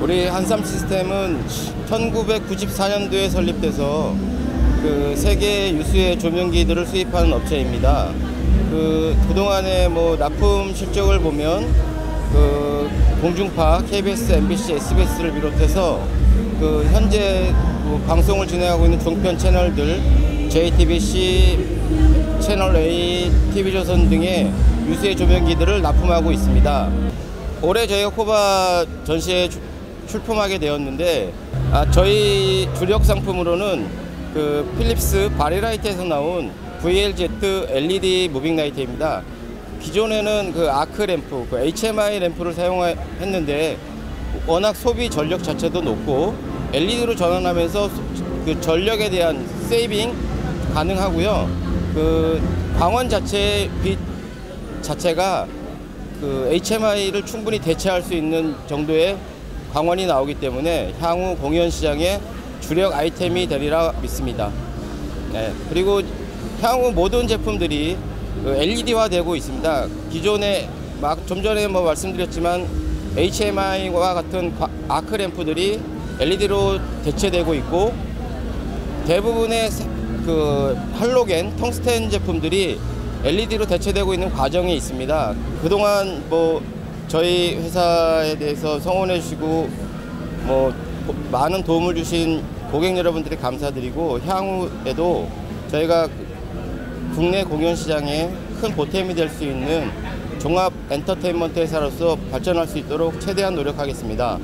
우리 한삼 시스템은 1994년도에 설립돼서 그 세계 유수의 조명기들을 수입하는 업체입니다. 그 그동안의 뭐 납품 실적을 보면 그 공중파, KBS, MBC, SBS를 비롯해서 그 현재 그 방송을 진행하고 있는 종편 채널들 JTBC, 채널 A, TV조선 등의 유수의 조명기들을 납품하고 있습니다. 올해 저희가 코바 전시에 주- 출품하게 되었는데 아, 저희 주력 상품으로는 그 필립스 바리라이트에서 나온 VLZ LED 무빙 라이트입니다. 기존에는 그 아크 램프, 그 HMI 램프를 사용했는데 워낙 소비 전력 자체도 높고 LED로 전환하면서 소- 그 전력에 대한 세이빙 가능하고요. 그 광원 자체의 빛 자체가 그 HMI를 충분히 대체할 수 있는 정도의 광원이 나오기 때문에 향후 공연 시장의 주력 아이템이 되리라 믿습니다. 네. 그리고 향후 모든 제품들이 LED화 되고 있습니다. 기존에 막 좀 전에 뭐 말씀드렸지만 HMI와 같은 과- 아크 램프들이 LED로 대체되고 있고 대부분의 세- 그 할로겐, 텅스텐 제품들이 LED로 대체되고 있는 과정이 있습니다. 그동안 뭐 저희 회사에 대해서 성원해 주시고 뭐 고- 많은 도움을 주신 고객 여러분들이 감사드리고 향후에도 저희가 국내 공연 시장에 큰 보탬이 될 수 있는 종합 엔터테인먼트 회사로서 발전할 수 있도록 최대한 노력하겠습니다.